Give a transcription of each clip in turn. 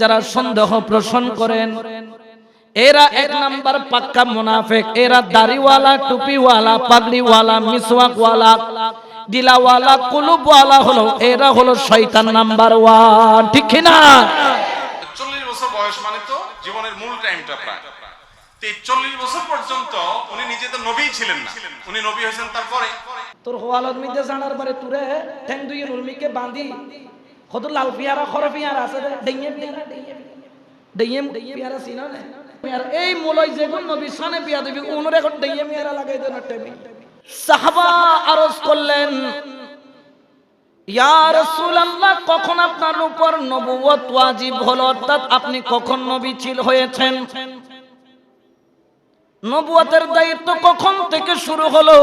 যারা সন্দেহ পোষণ করেন, এরা এক নাম্বার পাক্কা মুনাফিক, এরা দাড়িওয়ালা, টুপিওয়ালা, পাগড়িওয়ালা, মিসওয়াকওয়ালা, দিলাওয়ালা, কুলুবওয়ালা হলো, এরা হলো শয়তান নাম্বার ওয়ান, ঠিক কি না? চল্লিশ বছর বয়স মানে বছর পর্যন্ত উনি নিজে তো নবী ছিলেন না। উনি নবী হয়েছেন তারপরে। তোর হোয়ালত মিতে জানার পরে তুরে ঠ্যাং দুই রুলমিকে বাঁধি। কত লাল পিয়ারা, খর পিয়ারা আছে ডেইয়ে পিয়ারা ডেইয়ে পিয়ারা। সিনা নে? এই মুলই যেগুন নবী সানে পিয়া দিবি, উনরে এখন ডেইয়ে পিয়ারা লাগাই দেন টেমি সাহাবা আরজ করলেন কখন আপনার উপর নবুয়ত ওয়াজিব হলো? অর্থাৎ আপনি কখন নবী ছিল হয়েছেন? নবুয়তের দায়িত্ব কখন থেকে শুরু হলো?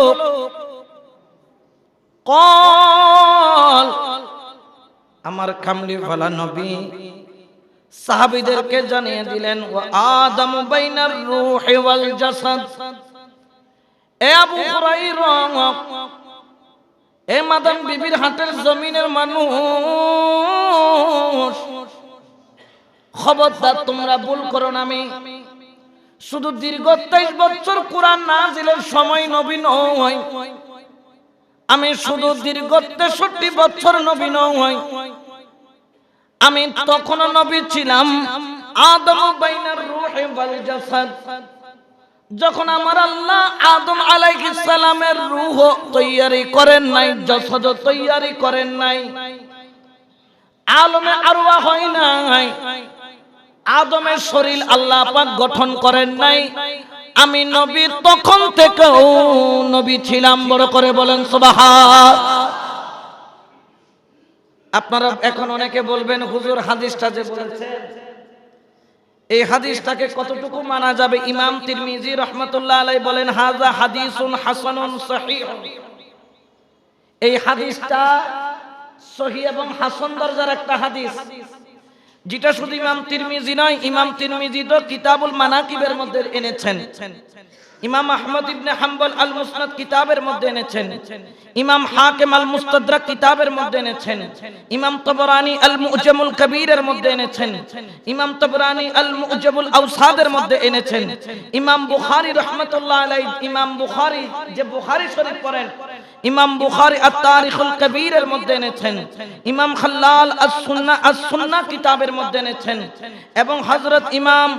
কল। আমার কামলি ফালা নবী সাহাবীদেরকে জানিয়ে দিলেন, ও আদম বাইনার রূহি ওয়াল জাসাদ। এ আবু হুরাইরা এ মাদাম বিবির হাটের জমিনের মানুষ। খবরদার, তোমরা ভুল করো না আমি। শুধু দীর্ঘ তেইশ বছর কোরআন নাজিলের সময় নবী নয়। আমি শুধু দীর্ঘ তেষট্টি বছর নবী নয়। আমি তখনও নবী ছিলাম আদম বাইনার রূহে ওয়াল জাসাদ। যখন আমার আল্লাহ আদম আলাইহিস সালামের রূহ তৈয়ারি করেন নাই জাসাদ তৈয়ারি করেন নাই, আলমে আরওয়া হয় নাই, আদমের শরীর আল্লাহ পাক গঠন করেন নাই আমি নবী তখন থেকেও নবী ছিলাম, বড় করে বলেন সুবহান। আপনারা এখন অনেকে বলবেন, হুজুর হাদিসটা যে বলেছেন এই হাদিসটাকে কতটুকু মানা যাবে? ইমাম তিরমিজি রহমতুল্লাহ আলাই বলেন হাজা হাদিসুন হাসানুন সহিহ। এই হাদিসটা সহি এবং হাসান দরজার একটা হাদিস। যেটা শুধু ইমাম তিরমিজি নয় ইমাম তিরমিজি তো কিতাবুল মানাকিবের মধ্যে এনেছেন। ইমাম আহমদ ইবনে হাম্বল আল মুসনাদ কিতাবের মধ্যে এনেছেন। ইমাম হাকিম আল মুস্তাদরাক কিতাবের মধ্যে এনেছেন। ইমাম তবরানি আল মুজামুল কবিরের মধ্যে এনেছেন। ইমাম তবরানি আল মুজামুল আওসাদের মধ্যে এনেছেন। ইমাম বুখারী রাহমাতুল্লাহ আলাইহি, ইমাম বুখারী যে বুখারী শরীফ পড়েন, ইমাম বুখারী আত-তারিখুল কবীরের মধ্যে এনেছেন। ইমাম খাল্লাল আস-সুন্নাহ আস-সুন্নাহ কিতাবের মধ্যে এনেছেন। এবং হযরত ইমাম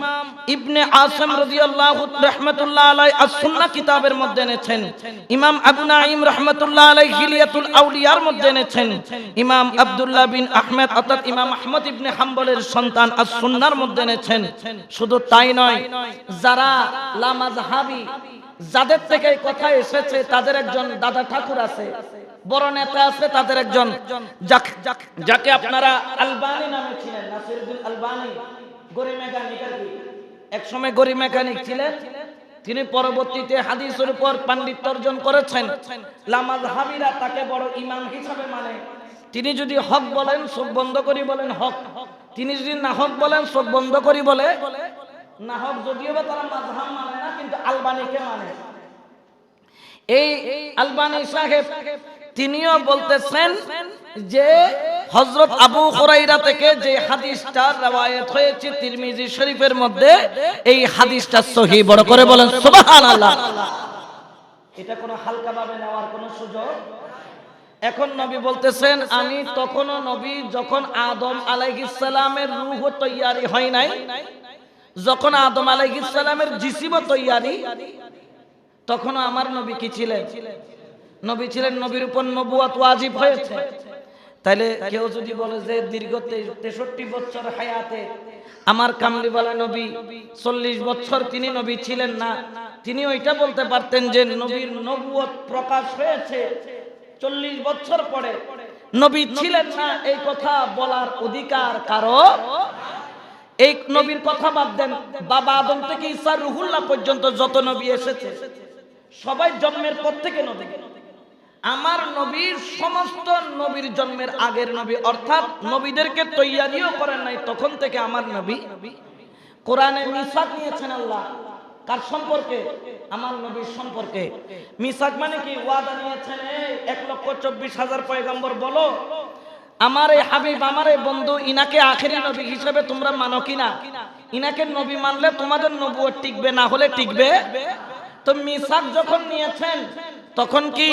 ইবনে আসম রাদিয়াল্লাহু রাহমাতুল্লাহ আলাইহি আস-সুন্নাহ কিতাবের মধ্যে এনেছেন। ইমাম আবু নাঈম রাহমাতুল্লাহ আলাইহি হিলিয়াতুল আউলিয়ার মধ্যে এনেছেন। ইমাম আব্দুল্লাহ বিন আহমেদ অর্থাৎ ইমাম আহমদ ইবনে হাম্বলের সন্তান আস-সুন্নাহর মধ্যে এনেছেন। শুধু তাই নয়, যারা লা মাযহাবি যাদের থেকে কথা এসেছে, তাদের একজন দাদা ঠাকুর আছে, বড় নেতা আছে, তাদের একজন। যাকে আপনারা আলবানি নামে ছিলেন নাসিরুদ্দিন আলবানি গরি মেকানিক আর কি। একসময় গরি মেকানিক ছিলেন। তিনি পরবর্তীতে হাদিসের উপর পাণ্ডিত্য অর্জন করেছেন। লামাজ হাবিরা তাকে বড় ইমাম হিসাবে মানে। তিনি যদি হক বলেন, চোখ বন্ধ করি বলেন হক। তিনি যদি না হক বলেন, চোখ বন্ধ করি বলে। না হক যদিও বা তারা মাযহাব মানে না, কিন্তু আলবানিকে মানে। এই আলবানি সাহেব, তিনিও বলতেছেন যে হযরত আবু হুরাইরা থেকে যে হাদিসটা রওয়ায়াত হয়েছে তিরমিজি শরীফের মধ্যে এই হাদিসটা সহিহ বড় করে বলেন সুবহানাল্লাহ। এটা কোনো হালকা ভাবে নেওয়ার কোনো সুযোগ? এখন নবী বলতেছেন আমি তখনও নবী যখন আদম আলাইহিস সালামের রূহ তৈয়ারি হয় নাই যখন আদম আলাইহিস সালামের জিসিম তৈয়ারি তখনও আমার নবী কি ছিলেন? নবী ছিলেন নবীর উপর নবুয়াত ওয়াজিব হয়েছে। তাইলে কেউ যদি বলে যে দীর্ঘ তেষট্টি বছর হায়াতে আমার কামলিওয়ালা নবী, চল্লিশ বছর তিনি নবী ছিলেন না তিনি ওইটা বলতে পারতেন যে নবীর নবুয়ত প্রকাশ হয়েছে চল্লিশ বছর পরে। নবী ছিলেন না, এই কথা বলার অধিকার কারও? এই নবীর কথা বাদ দেন। বাবা আদম থেকে ঈসা রুহুল্লাহ পর্যন্ত যত নবী এসেছে, সবাই জন্মের পর থেকে নবী। আমার নবীর সমস্ত নবীর জন্মের আগের নবী, অর্থাৎ নবীদেরকে তৈয়ারিও করেন নাই, তখন থেকে আমার নবী। কোরআনে মিসাক নিয়েছেন আল্লাহ। কার সম্পর্কে? আমার নবীর সম্পর্কে। মিসাক মানে কি? ওয়াদা নিয়েছেন এক লক্ষ চব্বিশ হাজার পয়গম্বর বলো, আমার এই হাবিব, আমার এই বন্ধু, ইনাকে আখেরি নবী হিসেবে তোমরা মানো কিনা? ইনাকে নবী মানলে তোমাদের নবুয়ত টিকবে, না হলে টিকবে? তো মিসাক যখন নিয়েছেন তখন কি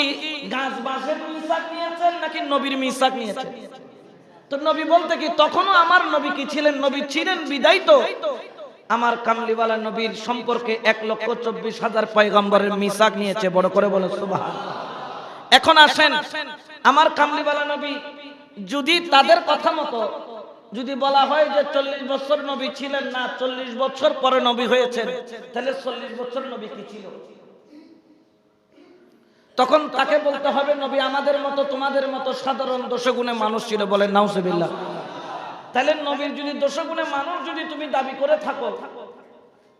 গাছ বাঁশের মিসাক নিয়েছেন নাকি নবীর মিসাক নিয়েছেন? তো নবী বলতে কি, তখনও আমার নবী কি ছিলেন? নবী ছিলেন বিদায় তো। আমার কামলিওয়ালা নবীর সম্পর্কে এক লক্ষ চব্বিশ হাজার পয়গম্বরের মিসাক নিয়েছে, বড় করে বলে সুবাহ এখন আসেন, আমার কামলিওয়ালা নবী যদি তাদের কথা মতো, যদি বলা হয় যে চল্লিশ বছর নবী ছিলেন না, চল্লিশ বছর পরে নবী হয়েছেন, তাহলে চল্লিশ বছর নবী কি ছিল? তখন তাকে বলতে হবে, নবী, আমাদের মতো, তোমাদের মতো সাধারণ দোষগুণে মানুষ ছিল বলে নাউসুবিল্লাহ তাহলে নবীর যদি দোষগুণে মানুষ যদি তুমি দাবি করে থাকো,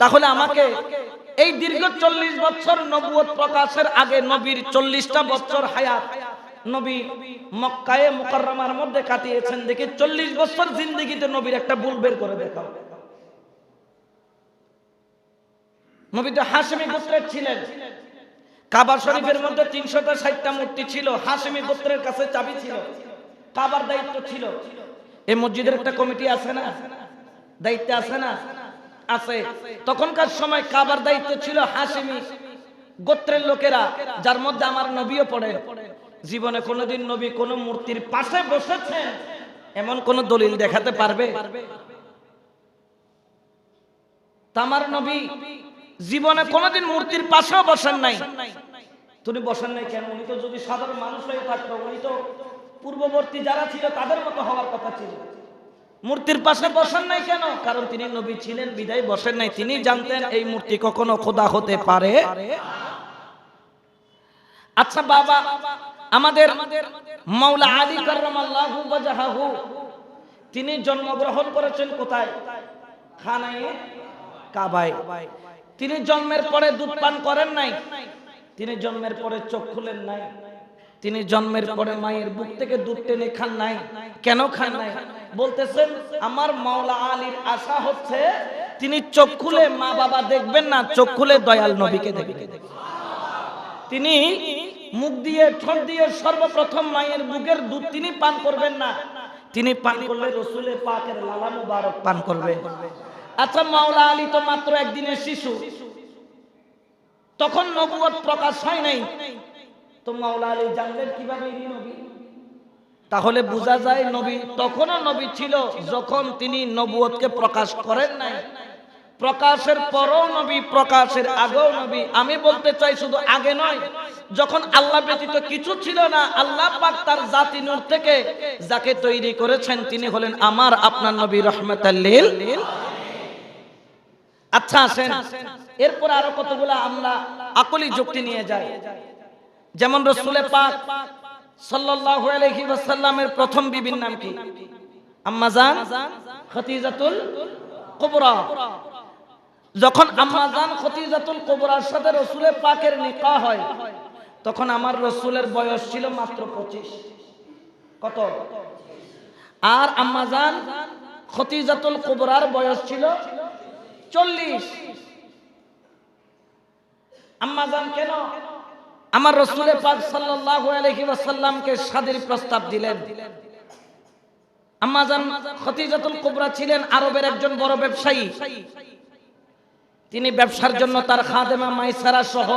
তাহলে আমাকে এই দীর্ঘ চল্লিশ বছর নবুয়ত প্রকাশের আগে নবীর চল্লিশটা বছর হায়াত নবী মক্কায়ে মুকাররমার মধ্যে কাটিয়েছেন দেখে চল্লিশ বছর জিন্দগিতে নবীর একটা ভুল বের করে দেখাও। নবী তো হাসমি গোত্রের ছিলেন। কাবা শরীফের মধ্যে তিনশোটা ষাটটা মূর্তি ছিল হাসিমি গোত্রের কাছে চাবি ছিল, কাবার দায়িত্ব ছিল। এই মসজিদের একটা কমিটি আছে না? দায়িত্বে আছে না? আছে। তখনকার সময় কাবার দায়িত্ব ছিল হাসিমি গোত্রের লোকেরা, যার মধ্যে আমার নবীও পড়ে। জীবনে কোনোদিন নবী কোন মূর্তির পাশে বসেছেন এমন কোন দলিল দেখাতে পারবে? তামার নবী জীবনে কোনোদিন মূর্তির পাশেও বসেন নাই। তুমি বসেন নাই কেন? উনি তো যদি সাধারণ মানুষ হয়ে থাকতো, উনি তো পূর্ববর্তী যারা ছিল তাদের মতো হওয়ার কথা ছিল। মূর্তির পাশে বসেন নাই কেন? কারণ তিনি নবী ছিলেন, বিদায় বসেন নাই। তিনি জানতেন এই মূর্তি কখনো খোদা হতে পারে। আচ্ছা বাবা, আমাদের মাওলা আলী কার্রামাল্লাহু ওয়াজহাহু, তিনি জন্মগ্রহণ করেছেন কোথায়? খানায়ে কাবায়। তিনি জন্মের পরে দুধ পান করেন নাই? তিনি জন্মের পরে চোখ খুলেন নাই। তিনি জন্মের পরে মায়ের বুক থেকে দুধ টেনে খান নাই। কেন খান নাই? বলতেছেন, আমার মাওলা আলীর আশা হচ্ছে তিনি চোখ খুলে মা বাবা দেখবেন না, চোখ খুলে দয়াল নবীকে দেখবেন। তিনি মুখ দিয়ে, ঠোঁট দিয়ে সর্বপ্রথম মায়ের বুকের দুধ তিনি পান করবেন না। তিনি পান করলে রসুলে পাকের লালা মুবারক পান করবে। আচ্ছা মাওলা আলী তো মাত্র একদিনের শিশু। তখন নবুয়ত প্রকাশ হয় নাই। তো মাওলা আলী জানলেন কীভাবে নবী? তাহলে বোঝা যায় নবী, তখনও নবী ছিল যখন তিনি নবুয়তকে প্রকাশ করেন নাই। প্রকাশের পরও নবী, প্রকাশের আগেও নবী। আমি বলতে চাই শুধু আগে নয়, যখন আল্লাহ ব্যতীত কিছু ছিল না, আল্লাহ পাক তার জাতি নূর থেকে যাকে তৈরি করেছেন, তিনি হলেন আমার, আপনার নবী রহমতাল্লিল আচ্ছা আসেন। এরপর আরও কতগুলো আমরা আকলি যুক্তি নিয়ে যাই যেমন রসুলে পাক সাল্লাল্লাহু আলাইহি ওয়াসাল্লামের প্রথম বিবির নাম কি? আম্মাজান যখন আম্মাজান খতিজাতুল কুবরার সাথে রসুলের পাকের নিকাহ হয়, তখন আমার রসুলের বয়স ছিল মাত্র পঁচিশ। কত? আর আম্মাজান খতিজাতুল কুবরার বয়স ছিল চল্লিশ। আম্মাজান কেন? আমার রসুলে পাক সাল্লাল্লাহু আলাইহি ওয়াসাল্লামকে শাদীর প্রস্তাব দিলেন। আম্মাজান খতিজাতুল কুবরা ছিলেন আরবের একজন বড় ব্যবসায়ী। তিনি ব্যবসার জন্য তার খাদেমা মাইসারা সহ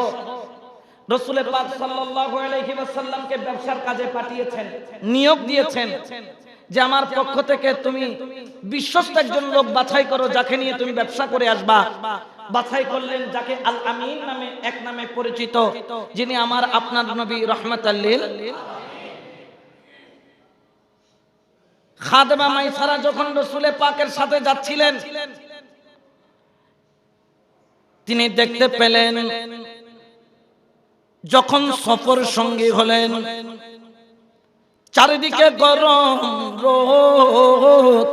রসুলের পাক সাল্লাল্লাহু আলাইহি ওয়াসাল্লামকে ব্যবসার কাজে পাঠিয়েছেন নিয়োগ দিয়েছেন। যে আমার পক্ষ থেকে তুমি বিশ্বস্ত একজন লোক বাছাই করো, যাকে নিয়ে তুমি ব্যবসা করে আসবা। বাছাই করলেন যাকে আল আমিন নামে এক নামে পরিচিত, যিনি আমার আপনার নবী রহমতাল্লিল খাদেমা মাইসারা যখন রসুলে পাকের সাথে যাচ্ছিলেন, তিনি দেখতে পেলেন, যখন সফর সঙ্গী হলেন চারিদিকে গরম রোদ।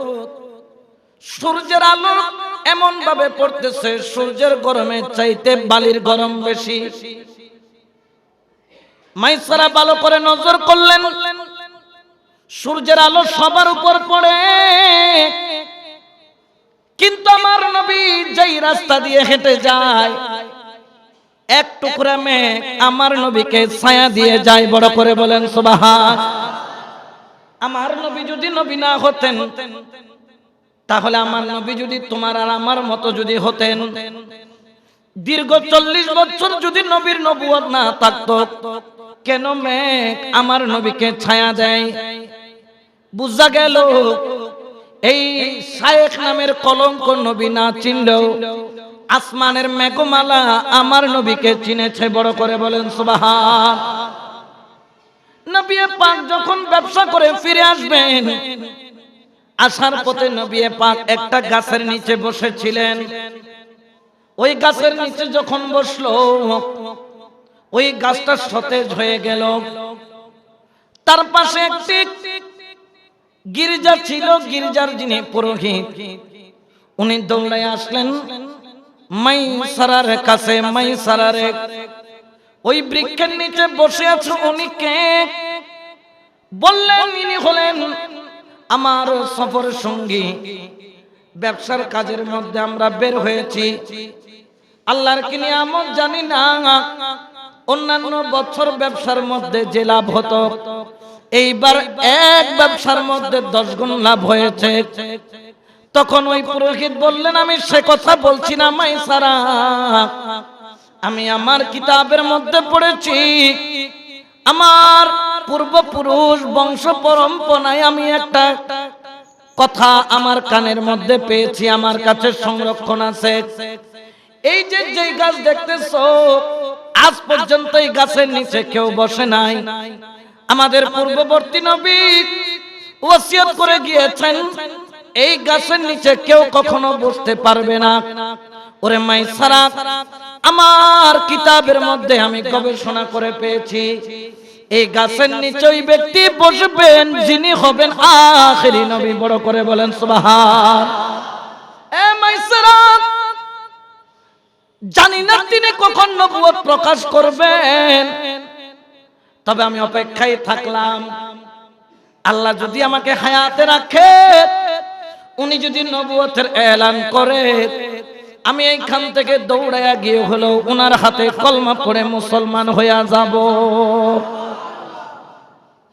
সূর্যের আলো এমন ভাবে পড়তেছে, সূর্যের গরমে চাইতে বালির গরম বেশি। মাইসারা ভালো করে নজর করলেন, সূর্যের আলো সবার উপর পড়ে। কিন্তু আমার নবী যেই রাস্তা দিয়ে হেঁটে যায়, এক টুকরা মেঘ আমার নবীকে ছায়া দিয়ে যায়। বড় করে বলেন, সুবাহান। আমার নবী যদি নবী না হতেন, তাহলে আমার নবী যদি তোমার আর আমার মতো যদি হতেন। দীর্ঘ চল্লিশ বছর যদি নবীর নবুয়ত না থাকতো, কেন মেঘ আমার নবীকে ছায়া দেয়? বুঝা গেল, এই শায়েখ নামের কলঙ্ক নবী না চিনলেও আসমানের মেঘমালা আমার নবীকে চিনেছে, বড় করে বলেন, সুবাহান। নবী পাক যখন ব্যবসা করে ফিরে আসবেন, আসার পথে নবী পাক একটা গাছের নিচে বসেছিলেন। ওই গাছের নিচে যখন বসল, ওই গাছটা সতেজ হয়ে গেল। তার পাশে একটি গির্জা ছিল, গির্জার যিনি পুরোহিত, উনি দৌড়ায় আসলেন মাই সারার কাছে মাই সারারে ওই বৃক্ষের নিচে বসে আছো উনি কে বললেন, ইনি হলেন আমার সফর সঙ্গী। ব্যবসার কাজের মধ্যে আমরা বের হয়েছি। আল্লাহর কি নিয়ামত জানি না। অন্যান্য বছর ব্যবসার মধ্যে যে লাভ হতো, এইবার এক ব্যবসার মধ্যে দশ গুণ লাভ হয়েছে। তখন ওই পুরোহিত বললেন, আমি সে কথা বলছি না মাই সারা আমি আমার কিতাবের মধ্যে পড়েছি। আমার পূর্বপুরুষ বংশ পরম্পরায় আমি একটা কথা আমার কানের মধ্যে পেয়েছি, আমার কাছে সংরক্ষণ আছে। এই যে যে গাছ দেখতেছো, আজ পর্যন্ত এই গাছের নিচে কেউ বসে নাই। আমাদের পূর্ববর্তী নবী ওসিয়ত করে গিয়েছেন, এই গাছের নিচে কেউ কখনো বসতে পারবে না। ওরে মাই সারা, আমার কিতাবের মধ্যে আমি গবেষণা করে পেয়েছি, এই গাছের নিচে ওই ব্যক্তি বসবেন, যিনি হবেন আখেরি নবী। বড় করে বলেন, সুবহান। জানি না তিনি কখন নবুয়ত প্রকাশ করবেন। তবে আমি অপেক্ষায় থাকলাম, আল্লাহ যদি আমাকে হায়াতে রাখে, উনি যদি নবুয়তের এলান করে আমি এইখান থেকে দৌড়াইয়া গিয়ে হলো ওনার হাতে কলমা পড়ে মুসলমান হইয়া যাব।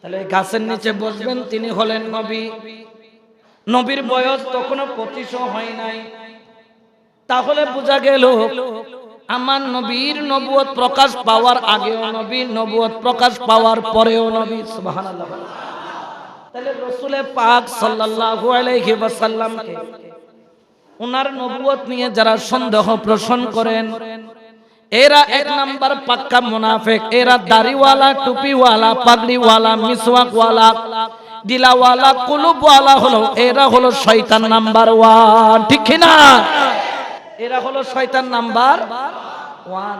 তাহলে গাছের নিচে বসবেন, তিনি হলেন নবী। নবীর বয়স তখনও পঁচিশও হয় নাই। তাহলে বোঝা গেল, আমার নবীর নবুয়ত প্রকাশ পাওয়ার আগেও নবী, নবুয়ত প্রকাশ পাওয়ার পরেও নবী, সুবহানাল্লাহ। তাহলে রসুলে পাক সাল্লাল্লাহু আলাইহি ওয়াসাল্লামকে ওনার নবুয়ত নিয়ে যারা সন্দেহ পোষণ করেন, এরা এক নাম্বার পাক্কা মুনাফিক, এরা দাড়িওয়ালা, টুপিওয়ালা, পাগড়িওয়ালা, মিসওয়াকওয়ালা দিলাওয়ালা কুলুবওয়ালা হলো, এরা হলো শয়তান নাম্বার ওয়ান, ঠিক কি না? এরা হলো শয়তান নাম্বার ওয়ান।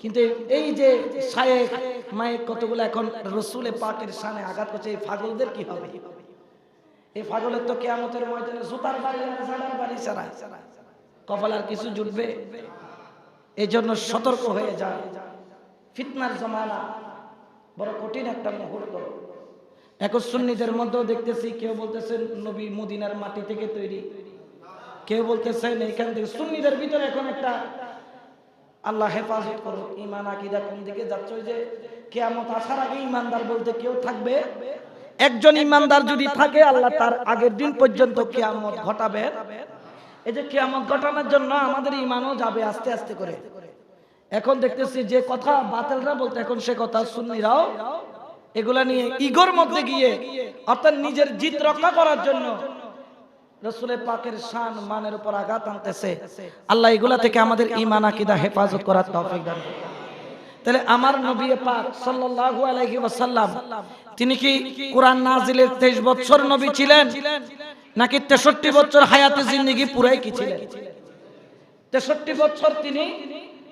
কিন্তু এই যে শায়েক মায়ের কতগুলো এখন রসুলে পাকের সামনে আঘাত করছে, এই ফাগলদের কি হবে? এই ফাগলের তো কেয়ামতের ময়দানে জুতার বাড়ি ঝাড়ার বাড়ি ছাড়া কপাল আর কিছু জুটবে? এই জন্য সতর্ক হয়ে যায় ফিতনার জমানা বড় কঠিন একটা মুহূর্ত। এখন সুন্নিদের মধ্যেও দেখতেছি, কেউ বলতেছেন নবী মদিনার মাটি থেকে তৈরি। কেউ বলতেছেন এখান থেকে সুন্নিদের ভিতরে এখন একটা আল্লাহ হেফাজত করুক। ইমান আকিদা কোন দিকে যাচ্ছে? যে কেয়ামত আসার আগে ইমানদার বলতে কেউ থাকবে? একজন ইমানদার যদি থাকে আল্লাহ তার আগের দিন পর্যন্ত কেয়ামত ঘটাবে। এই যে কেয়ামত ঘটানোর জন্য আমাদের ইমানও যাবে আস্তে আস্তে করে। এখন দেখতেছি যে কথা বাতিলরা বলতে এখন সে কথা সুন্নিরাও এগুলা নিয়ে ইগোর মধ্যে গিয়ে অর্থাৎ নিজের জিত রক্ষা করার জন্য রসুলের পাকের শান মানের উপর আঘাত আনতেছে। আল্লাহ এগুলা থেকে আমাদের ইমান আকিদা হেফাজত করার তৌফিক দান করুন। তাহলে আমার নবী পাক সাল্লাল্লাহু আলাইহি ওয়াসাল্লাম, তিনি কি কোরআন নাজিলের 23 বছর নবী ছিলেন? নাকি 63 বছর হায়াতে জিন্দেগি পুরাই কি ছিলেন? 63 বছর তিনি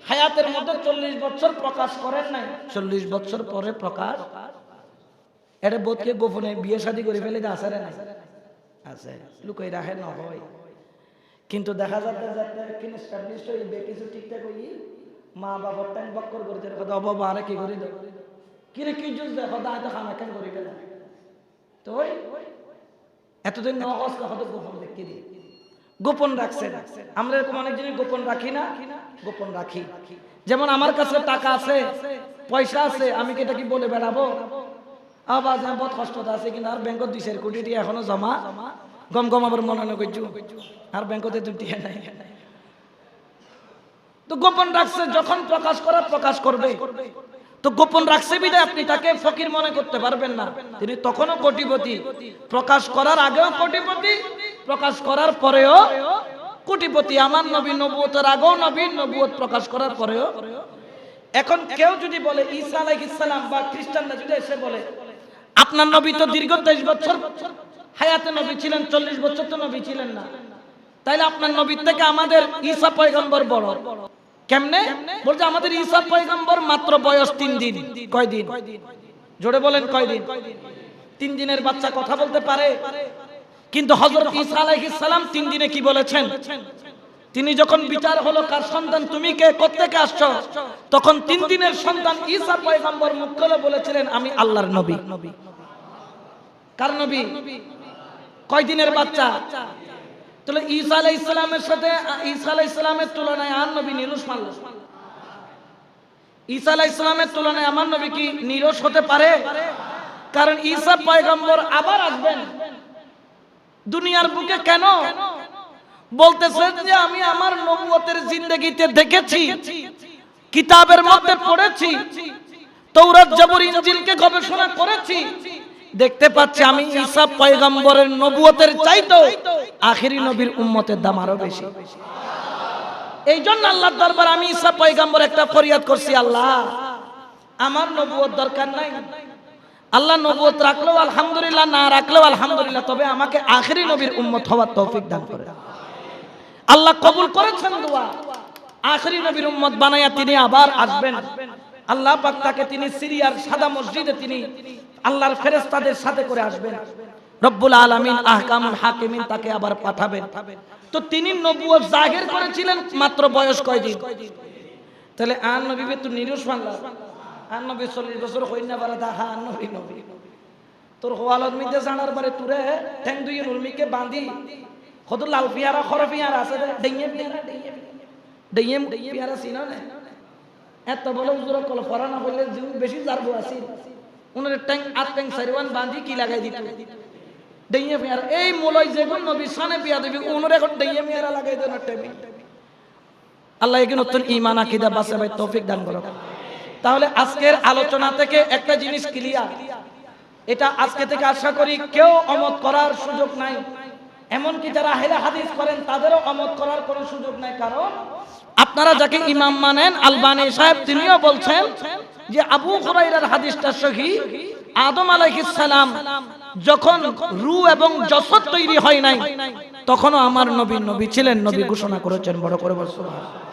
হায়াতের মধ্যে 40 বছর প্রকাশ করেন নাই। 40 বছর পরে প্রকাশ? এটা বোধকে গোপনে বিয়ে শাদী করে ফেলে আছে না আছে, লুকাই রাখে না হয় কিন্তু দেখা যাচ্ছে যাতে কিন এস্টাবলিশ হইবে কিছু ঠিকঠাক হই মা বাবার টাইম বক্কর করে দেয় কথা বাবা আরে কি করে দাও কি রে কি জুস দেয় কথা হয়তো খানা কেন করি ফেলে তো ওই এতদিন নহস কথা গোপন দেখি দি গোপন রাখছেন। আমরা এরকম অনেক জিনিস গোপন রাখি না? গোপন রাখি। যেমন আমার কাছে টাকা আছে পয়সা আছে আমি কি এটা কি বলে বেড়াবো? আবার যে বহুত কষ্ট আছে কিন্তু আর ব্যাংকত দুই চার কোটি টাকা এখনও জমা। গম গম আবার মনে মনে করছু আর ব্যাংকতে দুটি নাই। তো গোপন রাখছে, যখন প্রকাশ করার প্রকাশ করবে। তো গোপন রাখছে বিদায় আপনি তাকে ফকির মনে করতে পারবেন না। তিনি তখনও কোটিপতি। প্রকাশ করার আগেও কোটিপতি, প্রকাশ করার পরেও কোটিপতি। আমার নবী নবুয়তের আগেও নবী নবুয়ত প্রকাশ করার পরেও। এখন কেউ যদি বলে, ঈসা আলাইহিস সালাম বা খ্রিস্টানরা যদি এসে বলে, আপনার নবী তো দীর্ঘ তেইশ বছর হায়াতে নবী ছিলেন, চল্লিশ বছর তো নবী ছিলেন না। তাইলে আপনার নবীর থেকে আমাদের ঈসা পয়গম্বর বড়। কেমনে? বলছে, আমাদের ঈসা পয়গম্বর মাত্র বয়স তিন দিন। কয় দিন? জোরে বলেন, কয় দিন? তিন দিনের বাচ্চা কথা বলতে পারে, কিন্তু হযরত ঈসা আলাইহিস সালাম তিন দিনে কি বলেছেন? তিনি যখন বিচার হলো, কার সন্তান? তুমি কে? কোত্থেকে আসছো? তখন তিন দিনের সন্তান ঈসা পয়গম্বর মুখ খুলে বলেছিলেন, আমি আল্লাহর নবী। কার নবী? কয় দিনের বাচ্চা? তাহলে ঈসা আলাই ইসলামের সাথে, ঈসা আলাই ইসলামের তুলনায় আর নবী নিরুষ মানল। ঈসা আলাই ইসলামের তুলনায় আমার নবী কি নিরস হতে পারে? কারণ ঈসা পয়গম্বর আবার আসবেন। দুনিয়ার বুকে কেন? বলতেছেন যে আমি আমার নবুয়তের জিন্দগিতে দেখেছি, কিতাবের মধ্যে পড়েছি তৌরাত জবর, ইনজিলকে গবেষণা করেছি দেখতে পাচ্ছি আমি ঈসা পয়গম্বরের নবুয়তের চাইতো আখেরি নবীর উম্মতের দাম আরও বেশি। এই জন্য আল্লাহর দরবার আমি ঈসা পয়গম্বর একটা ফরিয়াদ করছি, আল্লাহ, আমার নবুয়ত দরকার নাই। আল্লাহ নবুয়ত রাখলেও আলহামদুলিল্লাহ, না রাখলেও আলহামদুলিল্লাহ, তবে আমাকে আখেরি নবীর উম্মত হওয়ার তৌফিক দান করে। আল্লাহ কবুল করেছেন দোয়া। আখেরি নবীর উম্মত বানাইয়া তিনি আবার আসবেন। আল্লাহ পাক তাকে তিনি সিরিয়ার সাদা মসজিদে তিনি আল্লাহর ফেরেশতাদের সাথে করে আসবেন। রব্বুল আলামিন আহকামুল হাকিমিন তাকে আবার পাঠাবেন। তো তিনি নবুয়ত জাহির করেছিলেন মাত্র বয়স কয়দিন? তাহলে আন নবী তো নিরুষ মানলা আন নবী চল্লিশ বছর হই না পারে দেখা আন নবী নবী। তোর হোয়ালত মিতে জানার পরে তুরে ঠ্যাং দুই নুরমিকে বাঁধি। কত লাল পিয়ারা খর পিয়ারা আছে ডেইয়ে পিয়ারা ডেইয়ে পিয়ারা চিনো না এত বলে উজুর কল ফরা না বেশি জারবো আসি উনার ট্যাং আট ট্যাং সারিওয়ান বাঁধি কি লাগাই দিত? ডেইয়ে এই নবী সানে উনার এখন ডেইয়ে পিয়ারা লাগাই দেন আল্লাহ একে নতুন ইমান আকিদা, বাসে ভাই তৌফিক দান করো তাহলে আজকের আলোচনা থেকে একটা জিনিস ক্লিয়ার এটা আজকে থেকে আশা করি কেউ অমত করার সুযোগ নাই। এমনকি যারা হেলা হাদিস করেন, তাদেরও অমত করার কোনো সুযোগ নাই। কারণ আপনারা যাকে ইমাম মানেন, আলবানি সাহেব, তিনিও বলছেন যে আবু হুরাইরার হাদিসটা সহি। আদম আলাইহিস সালাম যখন রু এবং যশোর তৈরি হয় নাই, তখনও আমার নবী নবী ছিলেন, নবী ঘোষণা করেছেন, বড় করে বল সুবহানাল্লাহ